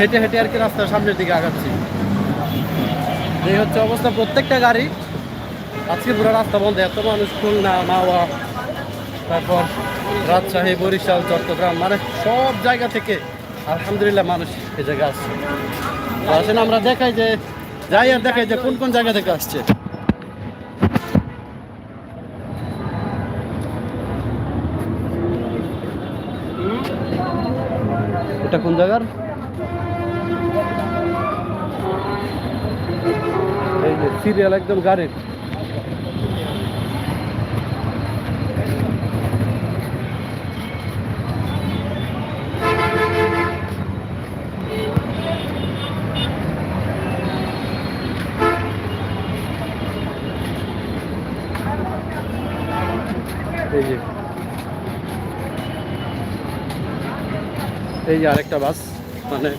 হেঁটে হেঁটে আর কি রাস্তার সামনের দিকে আগাচ্ছি। এই হচ্ছে অবস্থা, প্রত্যেকটা গাড়ি। আজকে পুরো রাস্তা বন্ধ, এত মানুষ খুলনা, মাওয়া, তারপর রাজশাহী, বরিশাল, চট্টগ্রাম মানে সব জায়গা থেকে আলহামদুলিল্লাহ মানুষ এই জায়গায় আসছে। আসেন, আমরা দেখাই যে, যাই আর দেখাই যে কোন কোন জায়গা থেকে আসছে। এটা কোন জায়গার? যে সিরিয়াল একদম গাড়ির এই যে। এই যে আরেকটা বাস মানে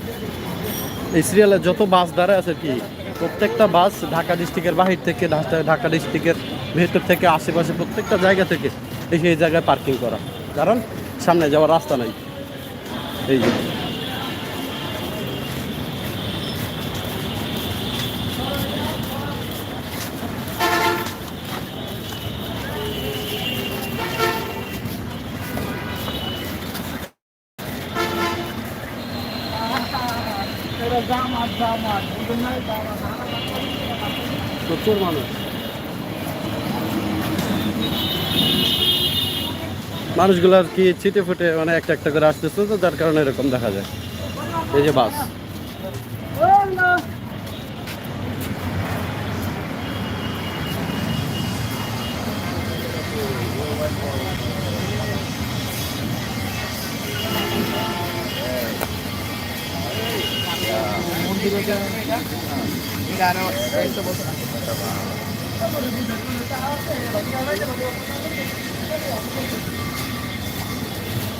এই সিরিয়ালে যত বাস দাঁড়ায় আছে কি প্রত্যেকটা বাস ঢাকা ডিস্ট্রিক্টের বাহির থেকে ঢাকা- ডিস্ট্রিক্টের ভেতর থেকে আশেপাশে প্রত্যেকটা জায়গা থেকে এসে এই জায়গায় পার্কিং করা। কারণ সামনে যাওয়ার রাস্তা নাই। এই যে। প্রচুর মানুষ। মানুষগুলো আর কি ছিটে ফুটে মানে একটা একটা করে আসতেছে তো, যার কারণে এরকম দেখা যায়। এই যে বাস।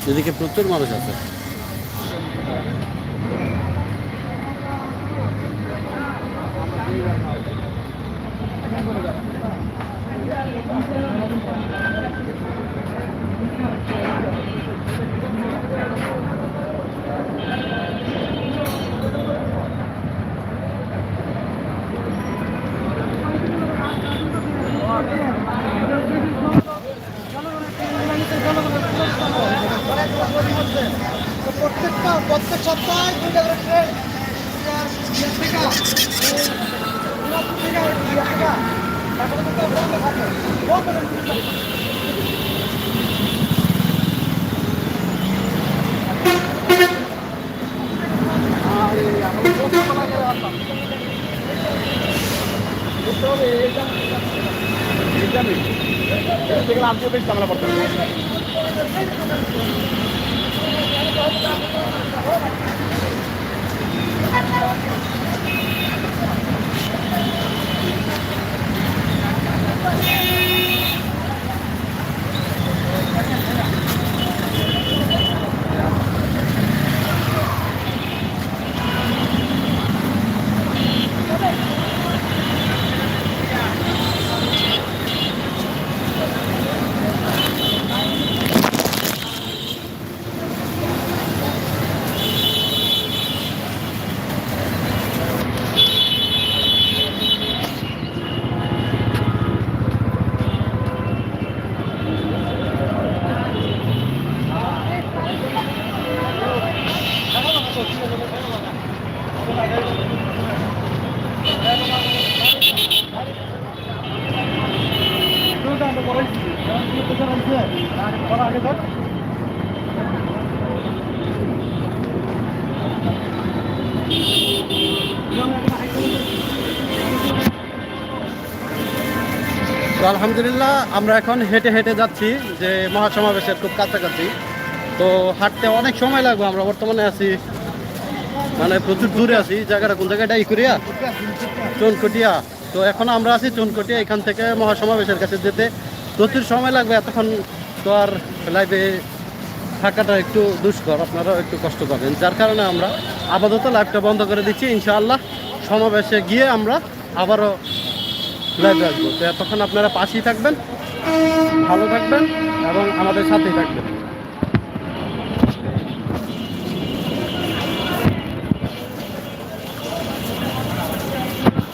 এদিকে প্রচুর মানুষ আছে। প্রত্যেকটা প্রত্যেক সপ্তাহে দুইটা করে ট্রেন Bye. তো আলহামদুলিল্লাহ, আমরা এখন হেঁটে হেঁটে যাচ্ছি যে মহাসমাবেশের খুব কাছাকাছি। তো হাঁটতে অনেক সময় লাগবে, আমরা বর্তমানে আছি মানে প্রচুর দূরে আছি জায়গাটা কোন জায়গাটা ইকুরিয়া চুনকুটিয়া। তো এখন আমরা আছি চুনকুটিয়া, এখান থেকে মহাসমাবেশের কাছে যেতে প্রচুর সময় লাগবে, এতক্ষণ তো আর লাইভে থাকাটা একটু দুষ্কর, আপনারাও একটু কষ্ট করবেন যার কারণে আমরা আপাতত লাইভটা বন্ধ করে দিচ্ছি, ইনশাআল্লাহ। সমাবেশে গিয়ে আমরা আবারও লাইভে আসব। তো এতক্ষণ আপনারা পাশেই থাকবেন, ভালো থাকবেন এবং আমাদের সাথেই থাকবেন।